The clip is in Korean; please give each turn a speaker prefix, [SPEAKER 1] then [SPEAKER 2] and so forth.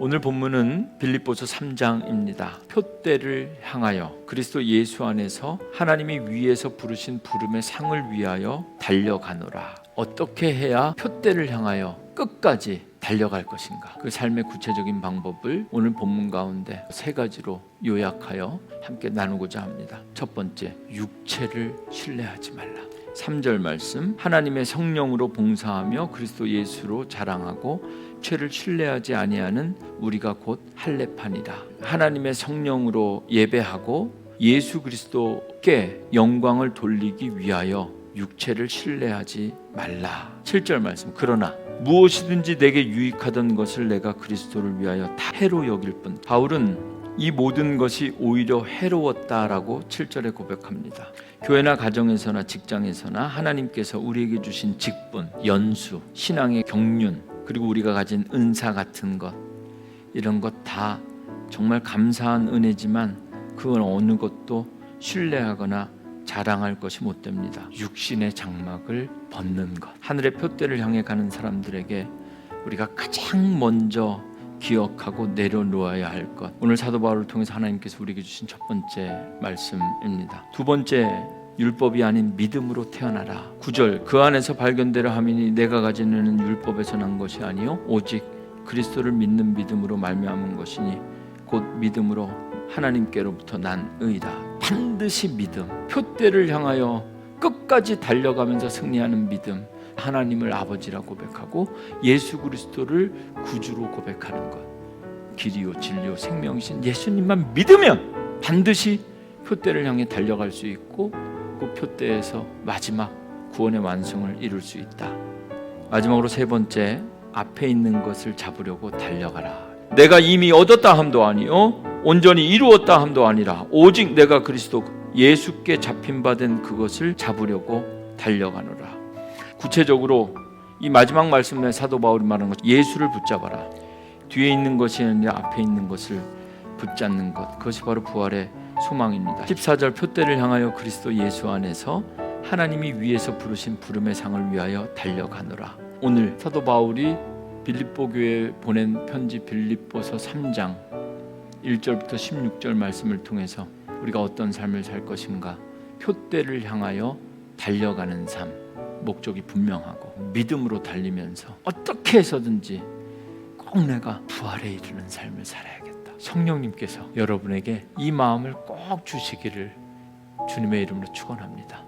[SPEAKER 1] 오늘 본문은 빌립보서 3장입니다. 표대를 향하여 그리스도 예수 안에서 하나님이 위에서 부르신 부름의 상을 위하여 달려가노라. 어떻게 해야 표대를 향하여 끝까지 달려갈 것인가? 그 삶의 구체적인 방법을 오늘 본문 가운데 세 가지로 요약하여 함께 나누고자 합니다. 첫 번째, 육체를 신뢰하지 말라. 3절 말씀 하나님의 성령으로 봉사하며 그리스도 예수로 자랑하고 죄를 신뢰하지 아니하는 우리가 곧 할례판이다. 하나님의 성령으로 예배하고 예수 그리스도께 영광을 돌리기 위하여 육체를 신뢰하지 말라. 7절 말씀. 그러나 무엇이든지 내게 유익하던 것을 내가 그리스도를 위하여 다 해로 여길 뿐. 바울은 이 모든 것이 오히려 해로웠다라고 7절에 고백합니다. 교회나 가정에서나 직장에서나 하나님께서 우리에게 주신 직분, 연수, 신앙의 경륜, 그리고 우리가 가진 은사 같은 것 이런 것 다 정말 감사한 은혜지만 그건 어느 것도 신뢰하거나 자랑할 것이 못 됩니다. 육신의 장막을 벗는 것. 하늘의 표대를 향해 가는 사람들에게 우리가 가장 먼저 기억하고 내려놓아야 할 것. 오늘 사도 바울을 통해서 하나님께서 우리에게 주신 첫 번째 말씀입니다. 두 번째 율법이 아닌 믿음으로 태어나라. 9절 그 안에서 발견되려 함이니 내가 가지는 율법에서 난 것이 아니요 오직 그리스도를 믿는 믿음으로 말미암은 것이니 곧 믿음으로 하나님께로부터 난 의다. 반드시 믿음. 표대를 향하여 끝까지 달려가면서 승리하는 믿음. 하나님을 아버지라 고백하고 예수 그리스도를 구주로 고백하는 것. 길이요 진리요 생명이신 예수님만 믿으면 반드시 표대를 향해 달려갈 수 있고 그 표대에서 마지막 구원의 완성을 이룰 수 있다. 마지막으로 세 번째 앞에 있는 것을 잡으려고 달려가라. 내가 이미 얻었다 함도 아니요 온전히 이루었다 함도 아니라 오직 내가 그리스도 예수께 잡힌 바 된 그것을 잡으려고 달려가노라. 구체적으로 이 마지막 말씀에 사도 바울이 말하는 것 예수를 붙잡아라. 뒤에 있는 것이 아니라 앞에 있는 것을 붙잡는 것. 그것이 바로 부활의 소망입니다. 14절 표대를 향하여 그리스도 예수 안에서 하나님이 위에서 부르신 부름의 상을 위하여 달려가노라. 오늘 사도 바울이 빌립보 교회에 보낸 편지 빌립보서 3장 1절부터 16절 말씀을 통해서 우리가 어떤 삶을 살 것인가 표대를 향하여 달려가는 삶 목적이 분명하고 믿음으로 달리면서 어떻게 해서든지 꼭 내가 부활에 이르는 삶을 살아야겠다. 성령님께서 여러분에게 이 마음을 꼭 주시기를 주님의 이름으로 축원합니다.